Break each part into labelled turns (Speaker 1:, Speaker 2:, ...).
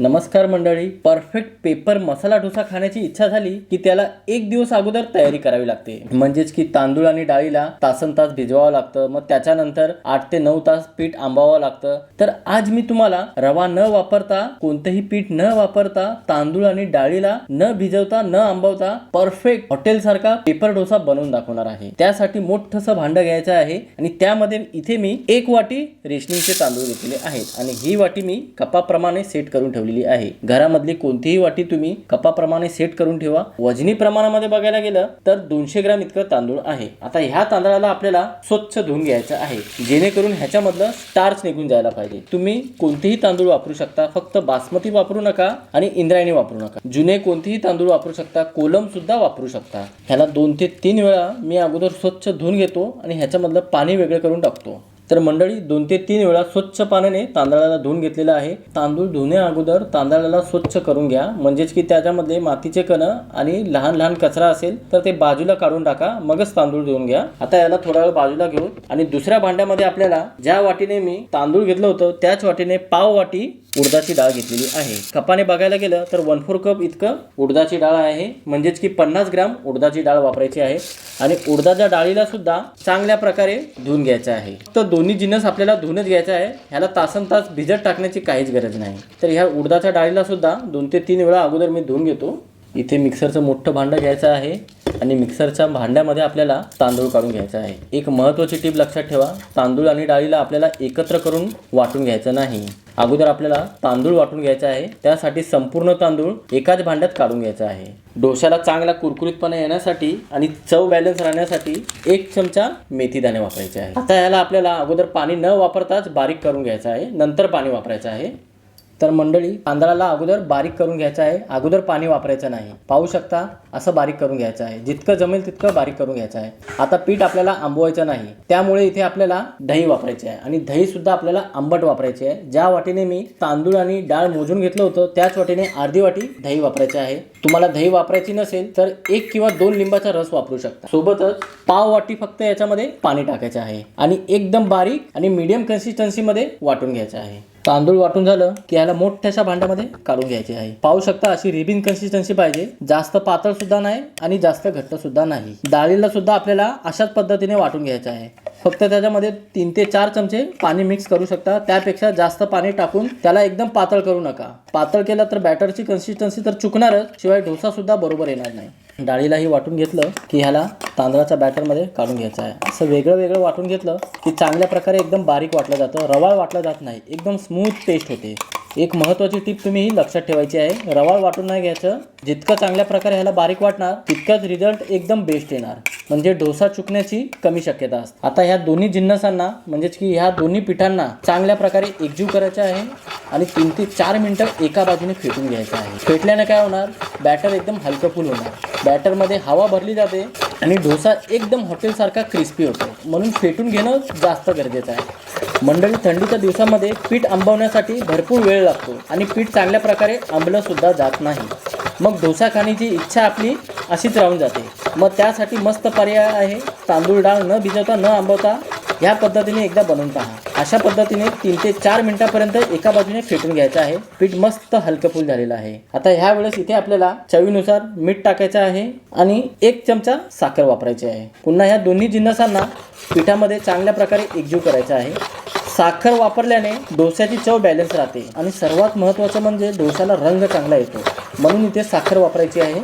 Speaker 1: नमस्कार मंडळी perfect paper masala dosa खाण्याची इच्छा झाली की त्याला एक दिवस अगोदर तयारी करावी लागते. म्हणजेच की तांदूळ आणि डाळीला तासन तास भिजवावं लागतं मग त्याच्यानंतर आठ ते नऊ तास पीठ आंबावं लागतं. तर आज मी तुम्हाला रवा न वापरता कोणतंही पीठ न वापरता तांदूळ आणि डाळीला न भिजवता न आंबवता परफेक्ट हॉटेल सारखा पेपर डोसा बनवून दाखवणार आहे. त्यासाठी मोठंसं भांडं घ्यायचं आहे आणि त्यामध्ये इथे मी एक वाटी रेशनिंगचे तांदूळ घेतलेले आहेत आणि ही वाटी मी कपाप्रमाणे सेट करून ठेवली ठेवलेली आहे. घरामधली कोणतीही वाटी तुम्ही कपाप्रमाणे सेट करून ठेवा. वजनी प्रमाणामध्ये बघायला गेलं तर दोनशे ग्राम इतकं तांदूळ आहे. आता ह्या तांदळाला आपल्याला स्वच्छ धुवून घ्यायचं आहे. जेणेकरून ह्याच्यामधलं स्टार्च निघून जायला पाहिजे. तुम्ही कोणतेही तांदूळ वापरू शकता. फक्त बासमती वापरू नका आणि इंद्रायणी वापरू नका. जुने कोणतेही तांदूळ वापरू शकता. कोलम सुद्धा वापरू शकता. ह्याला दोन ते तीन वेळा मी अगोदर स्वच्छ धुवून घेतो आणि ह्याच्यामधलं पाणी वेगळं करून टाकतो. तर मंडळी दोन ते तीन वेळा स्वच्छ पाण्याने तांदळाला धुवून घेतलेलं आहे. तांदूळ धुण्या अगोदर तांदळाला स्वच्छ करून घ्या. म्हणजेच की त्याच्यामध्ये मातीचे कण आणि लहान लहान कचरा असेल तर ते बाजूला काढून टाका. मगच तांदूळ धुवून घ्या. आता याला थोडा वेळ बाजूला घेऊ आणि दुसऱ्या भांड्यामध्ये आपल्याला ज्या वाटीने मी तांदूळ घेतलं होतं त्याच वाटीने पाव वाटी उडदाची डाळ घेतलेली आहे. कपाने बघायला गेलं तर वन फोर कप इतकं उडदाची डाळ आहे. म्हणजेच की पन्नास ग्राम उडदाची डाळ वापरायची आहे. आणि उडदाच्या डाळीला सुद्धा चांगल्या प्रकारे धुवून घ्यायचं आहे. तर दोन्ही जिन्नस आपल्याला धुवूनच घ्यायचा आहे. ह्याला तासन तास भिजत टाकण्याची काहीच गरज नाही. तर ह्या उडदाच्या डाळीला सुद्धा दोन ते तीन वेळा अगोदर मी धुवून घेतो. इथे मिक्सरचं मोठं भांडं घ्यायचं आहे. आणि मिक्सरच्या भांड्यामध्ये आपल्याला तांदूळ काढून घ्यायचा आहे. एक महत्त्वाची टीप लक्षात ठेवा तांदूळ आणि डाळीला आपल्याला एकत्र करून वाटून घ्यायचं नाही. अगोदर आपल्याला तांदूळ वाटून घ्यायचा आहे त्यासाठी संपूर्ण तांदूळ एकाच भांड्यात काढून घ्यायचा आहे. डोश्याला चांगला कुरकुरीतपणा येण्यासाठी आणि चव बॅलन्स राहण्यासाठी एक चमचा मेथी दाणे वापरायचे आहे. आता याला आपल्याला अगोदर पाणी न वापरताच बारीक करून घ्यायचं आहे नंतर पाणी वापरायचं आहे. तर मंडळी तांदळाला अगोदर बारीक करून घ्यायचं आहे. अगोदर पाणी वापरायचं नाही. पाहू शकता असं बारीक करून घ्यायचं आहे. जितकं जमेल तितकं बारीक करून घ्यायचं आहे. आता पीठ आपल्याला आंबवायचं नाही. त्यामुळे इथे आपल्याला दही वापरायचे आहे. आणि दही सुद्धा आपल्याला आंबट वापरायचे आहे. ज्या वाटीने मी तांदूळ आणि डाळ मोजून घेतलं होतं त्याच वाटीने अर्धी वाटी दही वापरायचे आहे. तुम्हाला दही वापरायची नसेल तर एक किंवा दोन लिंबाचा रस वापरू शकता. सोबतच पाव वाटी फक्त याच्यामध्ये पाणी टाकायचं आहे. आणि एकदम बारीक आणि मीडियम कन्सिस्टन्सीमध्ये वाटून घ्यायचं आहे. तांदूळ वाटून झालं की याला मोठ्याशा भांड्यामध्ये काढून घ्यायचे आहे. पाहू शकता अशी रिबिन कन्सिस्टन्सी पाहिजे. जास्त पातळ सुद्धा नाही आणि जास्त घट्ट सुद्धा नाही. डाळीला सुद्धा आपल्याला अशाच पद्धतीने वाटून घ्यायचं आहे. फक्त त्याच्यामध्ये तीन ते चार चमचे पाणी मिक्स करू शकता. त्यापेक्षा जास्त पाणी टाकून त्याला एकदम पातळ करू नका. पातळ केलं तर बॅटरची कन्सिस्टन्सी तर चुकणारच शिवाय डोसा सुद्धा बरोबर येणार नाही. डाळीलाही वाटून घेतलं की ह्याला तांदळाच्या बॅटरमध्ये काढून घ्यायचं आहे. असं वेगळं वेगळं वाटून घेतलं की चांगल्या प्रकारे एकदम बारीक वाटलं जातं रवाळ वाटलं जात नाही एकदम स्मूथ पेस्ट होते. एक महत्त्वाची टीप तुम्ही लक्षात ठेवायची आहे. रवाळ वाटून नाही घ्यायचं. जितकं चांगल्या प्रकारे ह्याला बारीक वाटणार तितकंच रिझल्ट एकदम बेस्ट येणार. म्हणजे डोसा चुकण्याची कमी शक्यता असते. आता ह्या दोन्ही जिन्नसांना म्हणजेच की ह्या दोन्ही पिठांना चांगल्या प्रकारे एकजीव करायचं आहे आणि तीन ते चार मिनटं एका बाजूने फेटून घ्यायचं आहे. फेटल्याने काय होणार? बॅटर एकदम हलकंफुल होणार. बॅटरमध्ये हवा भरली जाते आणि डोसा एकदम हॉटेलसारखा क्रिस्पी होतो. म्हणून फेटून घेणं जास्त गरजेचं आहे. मंडळी थंडीच्या दिवसामध्ये पीठ आंबवण्यासाठी भरपूर वेळ लागतो आणि पीठ चांगल्या प्रकारे आंबलं सुद्धा जात नाही. मग डोसा खाण्याची इच्छा आपली अशीच राहून जाते. मग त्यासाठी मस्त पर्याय आहे तांदूळ डाळ न भिजवता न आंबवता ह्या पद्धतीने एकदा बनवून पहा. अशा पद्धतीने तीन ते चार मिनिटापर्यंत एका बाजूने फेटून घ्यायचं आहे. पीठ मस्त हलकफुल झालेलं आहे. आता ह्या वेळेस इथे आपल्याला चवीनुसार मीठ टाकायचं आहे आणि एक चमचा साखर वापरायची आहे. पुन्हा ह्या दोन्ही जिन्नसांना पिठामध्ये चांगल्या प्रकारे एकजीव करायचं आहे. साखर वापरल्याने डोस्याची चव बॅलन्स राहते. आणि सर्वात महत्त्वाचं म्हणजे डोस्याला रंग चांगला येतो. म्हणून इथे साखर वापरायची आहे.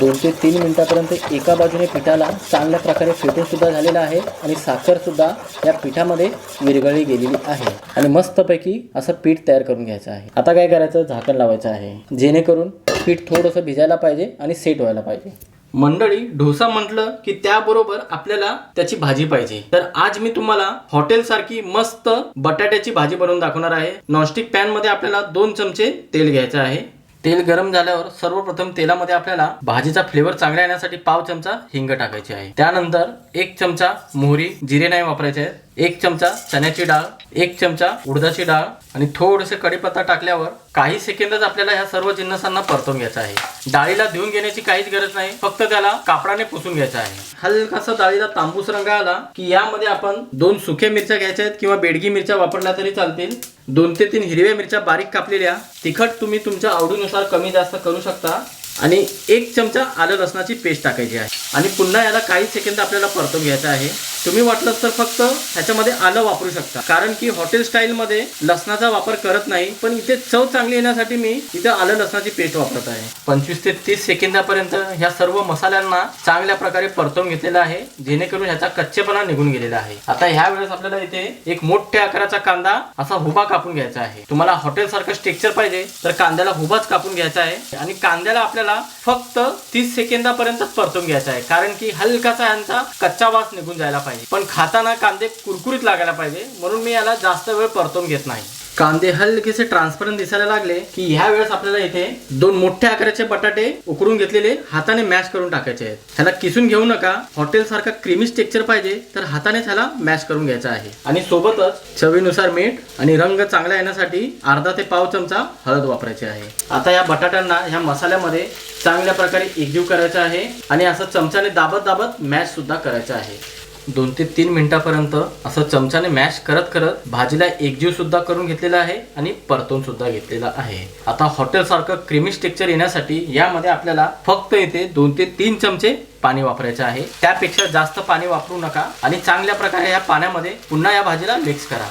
Speaker 1: दोन ते तीन मिनिटापर्यंत एका बाजूने पिठाला चांगल्या प्रकारे फेटून सुद्धा झालेलं आहे आणि साखर सुद्धा या पिठामध्ये विरघळली गेलेली आहे. आणि मस्तपैकी असं पीठ तयार करून घ्यायचं आहे. आता काय करायचं? झाकण लावायचं आहे. जेणेकरून पीठ थोडंसं भिजायला पाहिजे आणि सेट व्हायला पाहिजे. मंडळी डोसा म्हटलं की त्याबरोबर आपल्याला त्याची भाजी पाहिजे. तर आज मी तुम्हाला हॉटेल सारखी मस्त बटाट्याची भाजी बनवून दाखवणार आहे. नॉनस्टिक पॅनमध्ये आपल्याला दोन चमचे तेल घ्यायचं आहे. तेल गरम झाल्यावर सर्वप्रथम तेलामध्ये आपल्याला भाजीचा फ्लेवर चांगला येण्यासाठी पाव चमचा हिंग टाकायची आहे. त्यानंतर एक चमचा मोहरी जिरे नाही वापरायचे आहेत. एक चमचा चण्याची डाळ एक चमचा उडदाची डाळ आणि थोडेसे कढीपत्ता टाकल्यावर काही सेकंदच आपल्याला ह्या सर्व जिन्नसांना परतून घ्यायचं आहे. डाळीला धुवून घेण्याची काहीच गरज नाही फक्त त्याला कापडाने पुसून घ्यायचं आहे. हलकासा डाळीला तांबूस रंग आला की यामध्ये आपण दोन सुक्या मिरच्या घ्यायच्या आहेत किंवा बेडगी मिरच्या वापरल्या तरी चालतील. दोन ते तीन हिरव्या मिरच्या बारीक कापलेल्या तिखट तुम्ही तुमच्या आवडीनुसार कमी जास्त करू शकता आणि एक चमचा आलं लसणाची पेस्ट टाकायची आहे. आणि पुन्हा याला काही सेकंद आपल्याला परतून घ्यायचं आहे. तुम्ही वाटलं तर फक्त ह्याच्यामध्ये आलं वापरू शकता. कारण की हॉटेल स्टाईलमध्ये लसणाचा वापर करत नाही पण इथे चव चांगली येण्यासाठी मी इथे आलं लसणाची पेस्ट वापरत आहे. पंचवीस ते तीस सेकंदापर्यंत ह्या सर्व मसाल्यांना चांगल्या प्रकारे परतून घेतलेला आहे जेणेकरून ह्याचा कच्चेपणा निघून गेलेला आहे. आता ह्या वेळेस आपल्याला इथे एक मोठ्या आकाराचा कांदा असा हुबा कापून घ्यायचा आहे. तुम्हाला हॉटेल सारखं स्ट्रेक्चर पाहिजे तर कांद्याला हुबाच कापून घ्यायचा आहे. आणि कांद्याला आपल्याला फक्त तीस सेकंदापर्यंतच परतून घ्यायचा आहे कारण की हलकासा यांचा कच्चा वास निघून जायला पाहिजे. पण खाताना कांदे कुरकुरीत लागायला पाहिजे. म्हणून मी याला जास्त वेळ परतून घेत नाही. कांदे हलकेसे ट्रान्सपरंट दिसायला लागले की ह्या वेळेस आपल्याला इथे दोन मोठ्या आकाराचे बटाटे उकडून घेतलेले हाताने मॅश करून टाकायचे आहेत. ह्याला किसून घेऊ नका. हॉटेल सारखा क्रिमी टेक्स्चर पाहिजे तर हातानेच ह्याला मॅश करून घ्यायचा आहे. आणि सोबतच चवीनुसार मीठ आणि रंग चांगला येण्यासाठी अर्धा ते पाव चमचा हळद वापरायची आहे. आता या बटाट्यांना ह्या मसाल्यामध्ये चांगल्या प्रकारे एकजीव करायचा आहे. आणि असं चमच्याने दाबत दाबत मॅश सुद्धा करायचं आहे. दोन ते तीन मिनिटापर्यंत असं चमच्याने मॅश करत करत भाजीला एकजीव सुद्धा करून घेतलेला आहे आणि परतून सुद्धा घेतलेला आहे. आता हॉटेल सारखं क्रिमी टेक्स्चर येण्यासाठी यामध्ये आपल्याला फक्त इथे दोन ते तीन चमचे पाणी वापरायचे आहे. त्यापेक्षा जास्त पाणी वापरू नका आणि चांगल्या प्रकारे या पाण्यामध्ये पुन्हा या भाजीला मिक्स करा.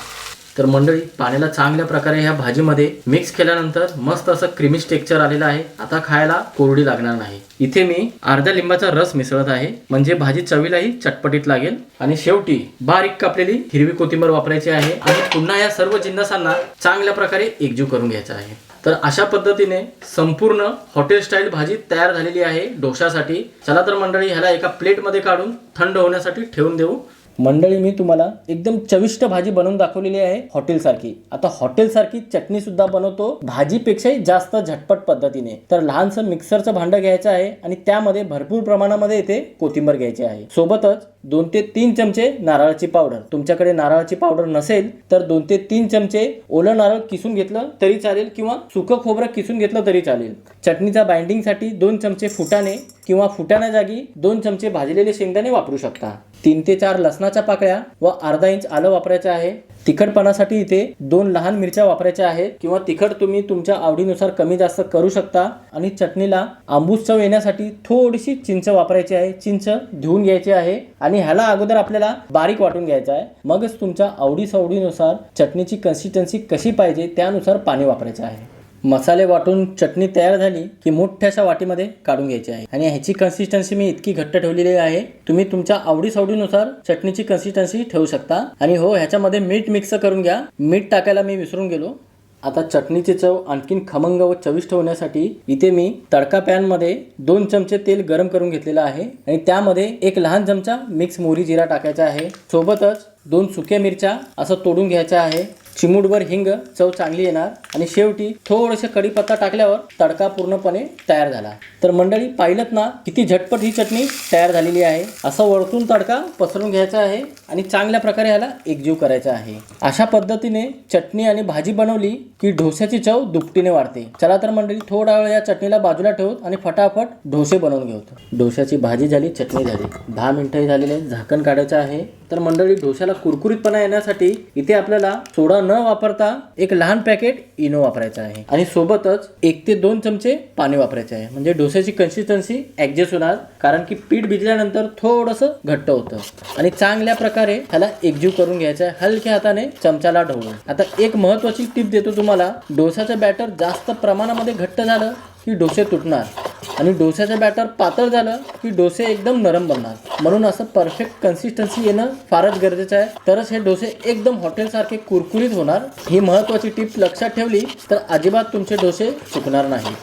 Speaker 1: तर मंडळी पाण्याला चांगल्या प्रकारे ह्या भाजीमध्ये मिक्स केल्यानंतर मस्त असं क्रिमी टेक्स्चर आलेलं आहे. आता खायला कोरडी लागणार नाही. इथे मी अर्ध्या लिंबाचा रस मिसळत आहे. म्हणजे भाजी चवीलाही चटपटीत लागेल. आणि शेवटी बारीक कापलेली हिरवी कोथिंबर वापरायची आहे. आणि पुन्हा या सर्व जिन्नसांना चांगल्या प्रकारे एकजीव करून घ्यायचा आहे. तर अशा पद्धतीने संपूर्ण हॉटेल स्टाईल भाजी तयार झालेली आहे डोशासाठी. चला तर मंडळी ह्याला एका प्लेटमध्ये काढून थंड होण्यासाठी ठेवून देऊ. मंडळी मी तुम्हाला एकदम चविष्ट भाजी बनवून दाखवलेली आहे हॉटेलसारखी. आता हॉटेलसारखी चटणी सुद्धा बनवतो भाजीपेक्षाही जास्त झटपट पद्धतीने. तर लहानसं मिक्सरचं भांडं घ्यायचं आहे आणि त्यामध्ये भरपूर प्रमाणामध्ये इथे कोथिंबर घ्यायची आहे. सोबतच दोन ते तीन चमचे नारळाची पावडर. तुमच्याकडे नारळाची पावडर नसेल तर दोन ते तीन चमचे ओलं नारळ किसून घेतलं तरी चालेल किंवा सुकं खोबरं किसून घेतलं तरी चालेल. चटणीचा बाइंडिंगसाठी दोन चमचे फुटाणे किंवा फुटाण्याजागी दोन चमचे भाजलेले शेंगदाणे वापरू शकता. तीन ते चार लसणाच्या पाकळ्या व अर्धा इंच आलं वापरायचं आहे. तिखटपणासाठी इथे दोन लहान मिरच्या वापरायच्या आहेत किंवा तिखट तुम्ही तुमच्या आवडीनुसार कमी जास्त करू शकता आणि चटणीला आंबूस चव येण्यासाठी थोडीशी चिंच वापरायची आहे. चिंच धुवून घ्यायची आहे आणि ह्याला अगोदर आपल्याला बारीक वाटून घ्यायचं आहे. मगच तुमच्या आवडी सवडीनुसार चटणीची कन्सिस्टन्सी कशी पाहिजे त्यानुसार पाणी वापरायचं आहे. मसाले वाटून चटणी तयार झाली की मोठ्याशा वाटीमध्ये काढून घ्यायची आहे. आणि ह्याची कन्सिस्टन्सी मी इतकी घट्ट ठेवलेली आहे तुम्ही तुमच्या आवडीसावडीनुसार चटणीची कन्सिस्टन्सी ठेवू शकता. आणि हो ह्याच्यामध्ये मीठ मिक्स करून घ्या. मीठ टाकायला मी विसरून गेलो. आता चटणीची चव आणखीन खमंग व चविष्ट होण्यासाठी इथे मी तडका पॅनमध्ये दोन चमचे तेल गरम करून घेतलेलं आहे. आणि त्यामध्ये एक लहान चमचा मिक्स मोहरी जिरा टाकायचा आहे. सोबतच दोन सुक्या मिरच्या असं तोडून घ्यायच्या आहे. चिमूटभर हिंग चव चांगली येणार आणि शेवटी थोडंसं कढीपत्ता टाकल्यावर तडका पूर्णपणे तयार झाला. तर मंडळी पाहिलं ना किती झटपट ही चटणी तयार झालेली आहे. असं वरतून तडका पसरून घ्यायचा आहे आणि चांगल्या प्रकारे ह्याला एकजीव करायचा आहे. अशा पद्धतीने चटणी आणि भाजी बनवली की ढोस्याची चव दुपटीने वाढते. चला तर मंडळी थोडा वेळ या चटणीला बाजूला ठेवत आणि फटाफट डोसे बनवून घेऊ डोश्याची भाजी झाली चटणी झाली. दहा मिनिटंही झालेली झाकण काढायचं आहे. तर मंडळी डोश्याला कुरकुरीतपणा येण्यासाठी इथे आपल्याला सोडा न वापरता एक लहान पॅकेट इनो वापरायचा आहे. आणि सोबतच एक ते दोन चमचे पाणी वापरायचे आहे. म्हणजे डोश्याची कन्सिस्टन्सी ऍडजस्ट होणार कारण की पीठ भिजल्यानंतर थोडंसं घट्ट होतं. आणि चांगल्या प्रकारे ह्याला एकजीव करून घ्यायचं आहे. हलक्या हाताने चमच्याला ढवळून. आता एक महत्वाची टिप देतो तुम्हाला. डोसाचं बॅटर जास्त प्रमाणामध्ये घट्ट झालं की डोसे तुटणार. आणि डोस्याचं बॅटर पातळ झालं की डोसे एकदम नरम बनणार. म्हणून असं परफेक्ट कन्सिस्टन्सी येणं फारच गरजेचं आहे. तरच हे डोसे एकदम हॉटेलसारखे कुरकुरीत होणार. ही महत्त्वाची टीप लक्षात ठेवली तर अजिबात तुमचे डोसे चुकणार नाही.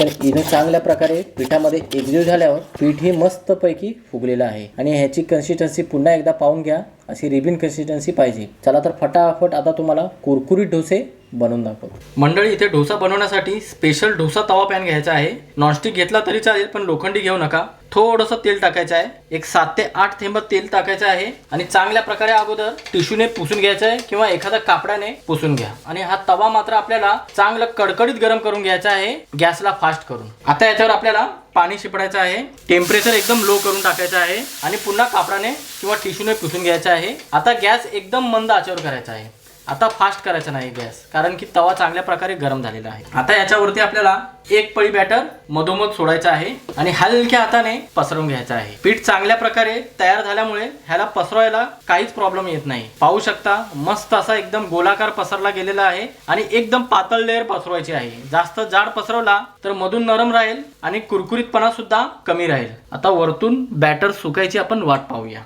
Speaker 1: तर इथे चांगल्या प्रकारे पिठामध्ये एकजीव झाल्यावर पीठ हे मस्तपैकी फुगलेलं आहे. आणि ह्याची कन्सिस्टन्सी पुन्हा एकदा पाहून घ्या. अशी रिबिन कन्सिस्टन्सी पाहिजे. चला तर फटाफट आता तुम्हाला कुरकुरीत डोसे बनवून दाखवतो. मंडळी इथे डोसा बनवण्यासाठी स्पेशल डोसा तवा पॅन घ्यायचा आहे. नॉनस्टिक घेतला तरी चालेल पण लोखंडी घेऊ नका. थोडंसं तेल टाकायचं आहे. एक सात ते आठ थेंब तेल टाकायचं आहे. आणि चांगल्या प्रकारे अगोदर टिश्यूने पुसून घ्यायचं आहे किंवा एखाद्या कापडाने पुसून घ्या. आणि हा तवा मात्र आपल्याला चांगलं कडकडीत गरम करून घ्यायचा आहे. गॅसला फास्ट करून. आता याच्यावर आपल्याला पाणी शिपडायचं आहे. टेम्परेचर एकदम लो करून टाकायचं आहे. आणि पुन्हा कापडाने किंवा टिश्यूने पुसून घ्यायचं आहे. आता गॅस एकदम मंद आचेवर करायचा आहे. आता फास्ट करायचा नाही गॅस. कारण की तवा चांगल्या प्रकारे गरम झालेला आहे. आता याच्यावरती आपल्याला एक पळी बॅटर मधोमध सोडायचं आहे आणि हलक्या हाताने पसरवून घ्यायचं आहे. पीठ चांगल्या प्रकारे तयार झाल्यामुळे ह्याला पसरवायला काहीच प्रॉब्लेम येत नाही. पाहू शकता मस्त असा एकदम गोलाकार पसरला गेलेला आहे आणि एकदम पातळ लेअर पसरवायची आहे. जास्त जाड पसरवला तर मधून नरम राहील आणि कुरकुरीतपणा सुद्धा कमी राहील. आता वरतून बॅटर सुकायची आपण वाट पाहूया.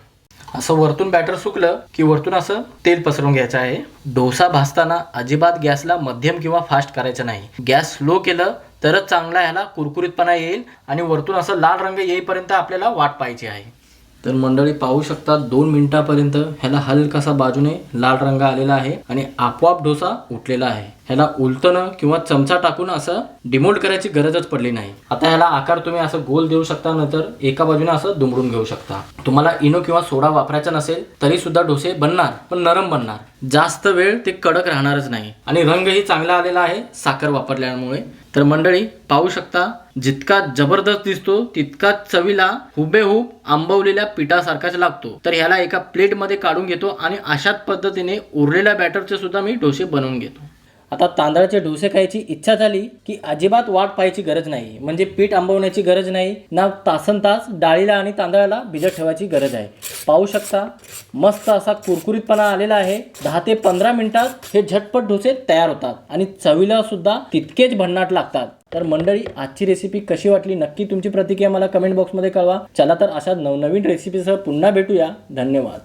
Speaker 1: असं वरतून बॅटर सुकलं की वरतून असं तेल पसरवून घ्यायचं आहे. डोसा भाजताना अजिबात गॅसला मध्यम किंवा फास्ट करायचं नाही. गॅस स्लो केलं तरच चांगला ह्याला कुरकुरीतपणा येईल आणि वरतून असं लाल रंग येईपर्यंत आपल्याला वाट पाहिजे आहे. तर मंडळी पाहू शकता दोन मिनिटापर्यंत ह्याला हलकासा बाजूने लाल रंग आलेला आहे आणि आपोआप डोसा उठलेला आहे. ह्याला उलटणं किंवा चमचा टाकून असं डिमोल्ड करायची गरजच पडली नाही. आता ह्याला आकार तुम्ही असं गोल देऊ शकता नंतर एका बाजूने असं दुमडून घेऊ शकता. तुम्हाला इनो किंवा सोडा वापरायचा नसेल तरी सुद्धा डोसे बनणार पण नरम बनणार. जास्त वेळ ते कडक राहणारच नाही. आणि रंगही चांगला आलेला आहे साखर वापरल्यामुळे. तर मंडळी पाहू शकता जितका जबरदस्त दिसतो तितकाच चवीला हुबेहूब आंबवलेल्या पिठासारखाच लागतो. तर ह्याला एका प्लेटमध्ये काढून घेतो आणि अशाच पद्धतीने उरलेल्या बॅटरचे सुद्धा मी डोसे बनवून घेतो. आता तांदळाचे डोसे खायची इच्छा झाली की अजिबात वाट पाहायची गरज नाही. म्हणजे पीठ आंबवण्याची गरज नाही. ना तासन तास डाळीला आणि तांदळाला भिजत ठेवायची गरज आहे. पाहू शकता मस्त असा कुरकुरीतपणा आलेला आहे. दहा ते पंधरा मिनिटात हे झटपट डोसे तयार होतात आणि चवीला सुद्धा तितकेच भन्नाट लागतात. तर मंडळी आजची रेसिपी कशी वाटली नक्की तुमची प्रतिक्रिया मला कमेंट बॉक्समध्ये कळवा. चला तर अशा नवनवीन रेसिपीसह पुन्हा भेटूया. धन्यवाद.